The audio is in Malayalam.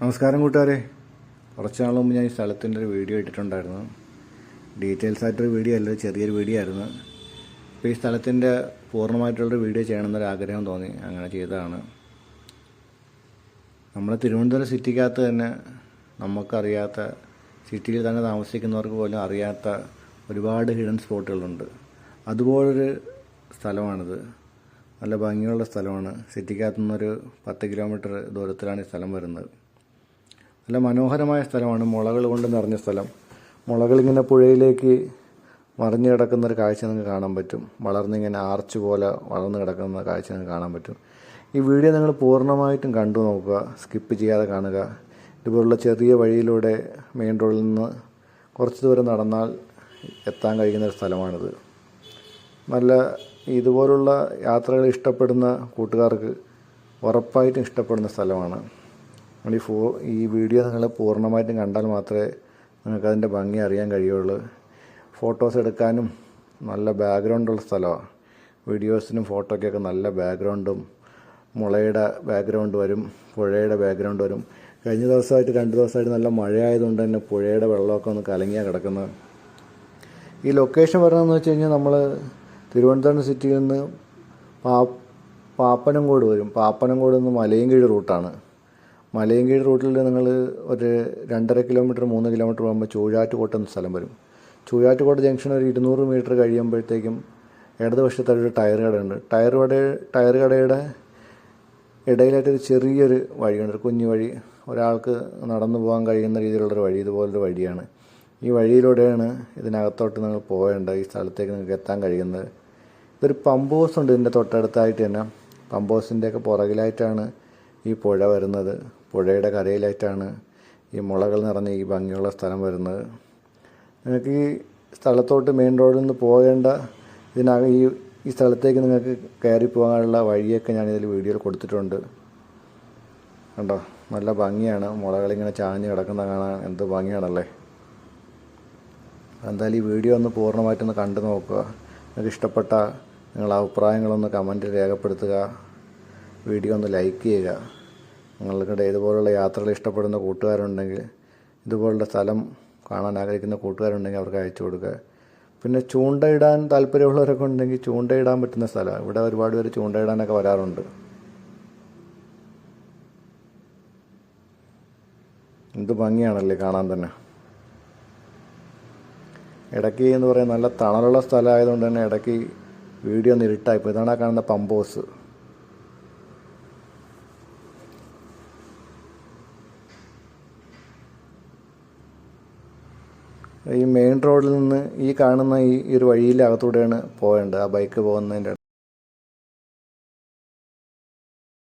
നമസ്കാരം കൂട്ടുകാരെ. കുറച്ച് നാൾ മുമ്പ് ഞാൻ ഈ സ്ഥലത്തിന്റെ ഒരു വീഡിയോ ഇട്ടിട്ടുണ്ടായിരുന്നു. ഡീറ്റെയിൽസ് ആയിട്ടൊരു വീഡിയോ അല്ല ചെറിയൊരു വീഡിയോ ആയിരുന്നു. അപ്പോൾ ഈ സ്ഥലത്തിന്റെ പൂർണമായിട്ടുള്ളൊരു വീഡിയോ ചെയ്യണമെന്നൊരു ആഗ്രഹം തോന്നി. അങ്ങനെ ചെയ്തതാണ്. നമ്മുടെ തിരുവനന്തപുരം സിറ്റിക്കകത്ത് തന്നെ നമുക്കറിയാത്ത സിറ്റിയിൽ തന്നെ താമസിക്കുന്നവർക്ക് പോലും അറിയാത്ത ഒരുപാട് ഹിഡൻ സ്പോട്ടുകളുണ്ട് അതുപോലൊരു സ്ഥലമാണിത്. നല്ല ഭംഗിയുള്ള സ്ഥലമാണ്. സിറ്റിക്കകത്തുനിന്നൊരു പത്ത് കിലോമീറ്റർ ദൂരത്തിലാണ് ഈ സ്ഥലം വരുന്നത്. നല്ല മനോഹരമായ സ്ഥലമാണ് മുളകൾ കൊണ്ട് നിറഞ്ഞ സ്ഥലം. മുളകളിങ്ങനെ പുഴയിലേക്ക് മറിഞ്ഞു കിടക്കുന്ന ഒരു കാഴ്ച നിങ്ങൾക്ക് കാണാൻ പറ്റും. വളർന്നിങ്ങനെ ആർച്ച് പോലെ വളർന്നു കിടക്കുന്ന കാഴ്ച നിങ്ങൾക്ക് കാണാൻ പറ്റും. ഈ വീഡിയോ നിങ്ങൾ പൂർണമായിട്ടും കണ്ടു നോക്കുക സ്കിപ്പ് ചെയ്യാതെ കാണുക. ഇതുപോലുള്ള ചെറിയ വഴിയിലൂടെ മെയിൻ റോഡിൽ നിന്ന് കുറച്ച് ദൂരം നടന്നാൽ എത്താൻ കഴിയുന്ന ഒരു സ്ഥലമാണിത്. നല്ല ഇതുപോലുള്ള യാത്രകൾ ഇഷ്ടപ്പെടുന്ന കൂട്ടുകാർക്ക് ഉറപ്പായിട്ടും ഇഷ്ടപ്പെടുന്ന സ്ഥലമാണ്. നമ്മൾ ഈ ഫോ ഈ വീഡിയോ നിങ്ങൾ പൂർണമായിട്ടും കണ്ടാൽ മാത്രമേ നിങ്ങൾക്ക് അതിന്റെ ഭംഗി അറിയാൻ കഴിയുള്ളൂ. ഫോട്ടോസ് എടുക്കാനും നല്ല ബാക്ക്ഗ്രൗണ്ടുള്ള സ്ഥലമാണ് വീഡിയോസിനും ഫോട്ടോയ്ക്കൊക്കെ നല്ല ബാക്ക്ഗ്രൗണ്ടും മുളയുടെ ബാക്ക്ഗ്രൗണ്ട് വരും പുഴയുടെ ബാക്ക്ഗ്രൗണ്ട് വരും. കഴിഞ്ഞ ദിവസമായിട്ട് രണ്ട് ദിവസമായിട്ട് നല്ല മഴയായതുകൊണ്ട് തന്നെ പുഴയുടെ വെള്ളമൊക്കെ ഒന്ന് കലങ്ങിയാണ് കിടക്കുന്നത്. ഈ ലൊക്കേഷൻ വരണമെന്ന് വെച്ച് കഴിഞ്ഞാൽ നമ്മൾ തിരുവനന്തപുരം സിറ്റിയിൽ നിന്ന് പാ പാപ്പനംകോട് വരും. പാപ്പനംകോട് നിന്ന് മലയൻകീഴ് റൂട്ടാണ് മലയൻകീഴ് റൂട്ടിൽ നിങ്ങൾ ഒരു രണ്ടര കിലോമീറ്റർ മൂന്ന് കിലോമീറ്റർ പോകുമ്പോൾ ചൂഴാറ്റുകോട്ട എന്ന സ്ഥലം വരും. ചൂഴാറ്റുകോട്ട ജംഗ്ഷൻ ഒരു ഇരുന്നൂറ് മീറ്റർ കഴിയുമ്പോഴത്തേക്കും ഇടതുവശത്തായിട്ട് ഒരു ടയർ കടയുണ്ട്. ടയർ കട ടയർ കടയുടെ ഇടയിലായിട്ടൊരു ചെറിയൊരു വഴിയുണ്ട്. ഒരു കുഞ്ഞു വഴി. ഒരാൾക്ക് നടന്നു പോകാൻ കഴിയുന്ന രീതിയിലുള്ളൊരു വഴി ഇതുപോലൊരു വഴിയാണ്. ഈ വഴിയിലൂടെയാണ് ഇതിനകത്തോട്ട് നിങ്ങൾ പോകേണ്ടത് ഈ സ്ഥലത്തേക്ക് നിങ്ങൾക്ക് എത്താൻ കഴിയുന്നത്. ഇതൊരു പമ്പ് ഹൗസ് ഉണ്ട് ഇതിന്റെ തൊട്ടടുത്തായിട്ട് തന്നെ. പമ്പ് ഹൗസിന്റെയൊക്കെ പുറകിലായിട്ടാണ് ഈ പുഴ വരുന്നത്. പുഴയുടെ കരയിലായിട്ടാണ് ഈ മുളകൾ നിറഞ്ഞ ഈ ഭംഗിയുള്ള സ്ഥലം വരുന്നത്. നിങ്ങൾക്ക് ഈ സ്ഥലത്തോട്ട് മെയിൻ റോഡിൽ നിന്ന് പോകേണ്ട ഇതിനകം ഈ ഈ സ്ഥലത്തേക്ക് നിങ്ങൾക്ക് കയറി പോകാനുള്ള വഴിയൊക്കെ ഞാൻ ഇതിൽ വീഡിയോയിൽ കൊടുത്തിട്ടുണ്ട്. കണ്ടോ? നല്ല ഭംഗിയാണ്. മുളകളിങ്ങനെ ചാഞ്ഞ് കിടക്കുന്ന കാണാൻ എന്ത് ഭംഗിയാണല്ലേ? എന്തായാലും ഈ വീഡിയോ ഒന്ന് പൂർണമായിട്ടൊന്ന് കണ്ടു നോക്കുക. നിങ്ങൾക്ക് ഇഷ്ടപ്പെട്ട നിങ്ങളുടെ അഭിപ്രായങ്ങളൊന്ന് കമന്റിൽ രേഖപ്പെടുത്തുക. വീഡിയോ ഒന്ന് ലൈക്ക് ചെയ്യുക. നിങ്ങൾക്കിടെ ഇതുപോലുള്ള യാത്രകൾ ഇഷ്ടപ്പെടുന്ന കൂട്ടുകാരുണ്ടെങ്കിൽ ഇതുപോലുള്ള സ്ഥലം കാണാൻ ആഗ്രഹിക്കുന്ന കൂട്ടുകാരുണ്ടെങ്കിൽ അവർക്ക് അയച്ചു കൊടുക്കുക. പിന്നെ ചൂണ്ടയിടാൻ താല്പര്യമുള്ളവരൊക്കെ ഉണ്ടെങ്കിൽ ചൂണ്ടയിടാൻ പറ്റുന്ന സ്ഥലമാണ് ഇവിടെ ഒരുപാട് പേര് ചൂണ്ടയിടാനൊക്കെ വരാറുണ്ട്. എന്ത് ഭംഗിയാണല്ലേ കാണാൻ തന്നെ. ഇടയ്ക്ക് എന്ന് പറയാൻ നല്ല തണലുള്ള സ്ഥലമായതുകൊണ്ട് തന്നെ ഇടയ്ക്ക് വീഡിയോ ഒന്ന് ഇരുട്ടായിപ്പോൾ ഇതാണ് കാണുന്ന പമ്പോസ് ഈ മെയിൻ റോഡിൽ നിന്ന് ഈ കാണുന്ന ഈ ഒരു വഴിയിലെ അകത്തൂടെയാണ് പോകേണ്ടത് ആ ബൈക്ക് പോകുന്നതിന്റെ